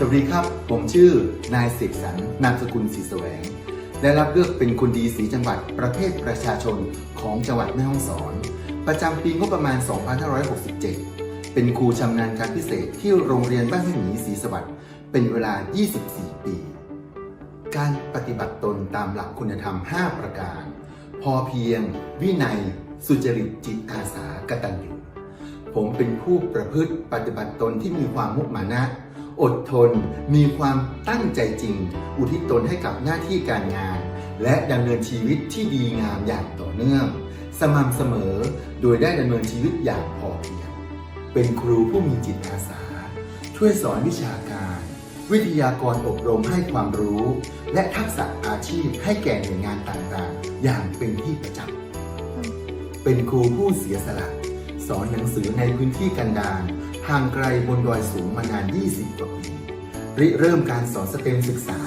สวัสดีครับ ผมชื่อนายเสกสรรนามสกุลศรีแสวง ได้รับเลือกเป็นคนดีสีจังหวัดประเภทประชาชนของจังหวัดแม่ฮ่องสอน ประจำปีงบประมาณ 2567 เป็นครูชำนาญการพิเศษที่โรงเรียนบ้านแม่หมีศรีสวัสดิ์เป็นเวลา 24 ปี การปฏิบัติตนตามหลักคุณธรรม 5 ประการ พอเพียง วินัย สุจริตจิตอาสากตัญญูผมเป็นผู้ประพฤติปฏิบัติตนที่มีความมุมานะ อดทน มีความตั้งใจจริง อุทิศตนให้กับหน้าที่การงาน และดำเนินชีวิตที่ดีงามอย่างต่อเนื่อง สม่ำเสมอ โดยได้ดำเนินชีวิตอย่างพอเพียง เป็นครูผู้มีจิตอาสา ช่วยสอนวิชาการ วิทยากรอบรมให้ความรู้ และทักษะอาชีพให้แก่หน่วยงานต่างๆ อย่างเป็นที่ประจักษ์เป็นครูผู้เสียสละ สอนหนังสือในพื้นที่กันดารห่างไกลบนดอยสูงมานาน 20 กว่าปีริเริ่มการสอนสเต็มศึกษา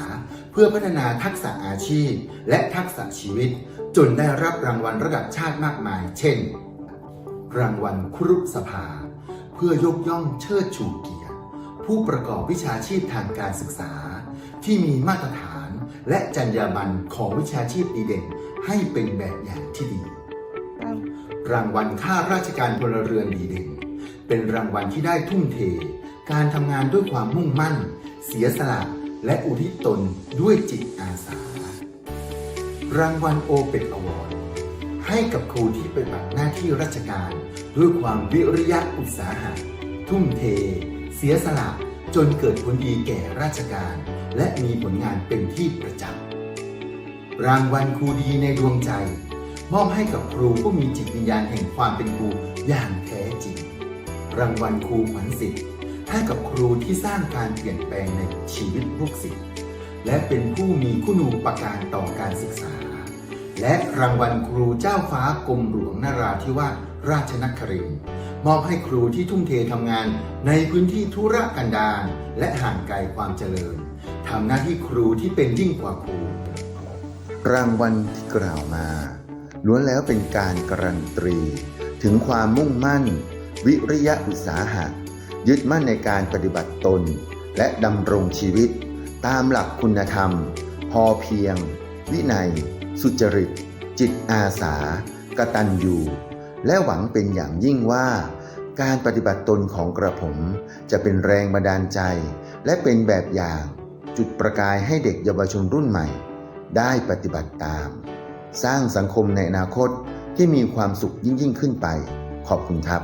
เพื่อพัฒนาทักษะอาชีพ และทักษะชีวิต จนได้รับรางวัลระดับชาติมากมาย เช่น รางวัลครุสภา เพื่อยกย่องเชิดชูเกียรติ ผู้ประกอบวิชาชีพทางการศึกษา ที่มีมาตรฐานและจรรยาบรรณของวิชาชีพดีเด่นให้เป็นแบบอย่างที่ดี รางวัลข้าราชการพลเรือนดีเด่น เป็นรางวัลที่ได้ทุ่มเท การทำงานด้วยความมุ่งมั่น เสียสละและอุทิศตนด้วยจิตอาสา รางวัลโอเปกอวอร์ดให้กับครูที่ปฏิบัติหน้าที่ราชการด้วยความวิริยะอุตสาหะ ทุ่มเท เสียสละจนเกิดผลดีแก่ราชการ และมีผลงานเป็นที่ประจักษ์รางวัลครูดีในดวงใจ มอบให้กับครูผู้มีจิตวิญญาณแห่งความเป็นครูอย่างแท้จริง รางวัลครูขวัญศิษย์ให้กับครูที่สร้างการเปลี่ยนแปลงในชีวิตลูกศิษย์และเป็นผู้มีคุณูปการต่อการศึกษา และรางวัลครูเจ้าฟ้ากรมหลวงนราธิวาสราชนครินมอบให้ครูที่ทุ่มเททำงานในพื้นที่ธุรกันดารและห่างไกลความเจริญทำหน้าที่ครูที่เป็นยิ่งกว่าครู รางวัลที่กล่าวมา ล้วนแล้วเป็นการการันตี ถึงความมุ่งมั่น วิริยะอุตสาหะ ยึดมั่นในการปฏิบัติตน และดำรงชีวิต ตามหลักคุณธรรม พอเพียง วินัย สุจริต จิตอาสา กตัญญูและหวังเป็นอย่างยิ่งว่า การปฏิบัติตนของกระผม จะเป็นแรงบันดาลใจ และเป็นแบบอย่าง จุดประกายให้เด็กเยาวชนรุ่นใหม่ ได้ปฏิบัติตาม สร้างสังคมในอนาคตที่มีความสุขยิ่งยิ่งขึ้นไป ขอบคุณครับ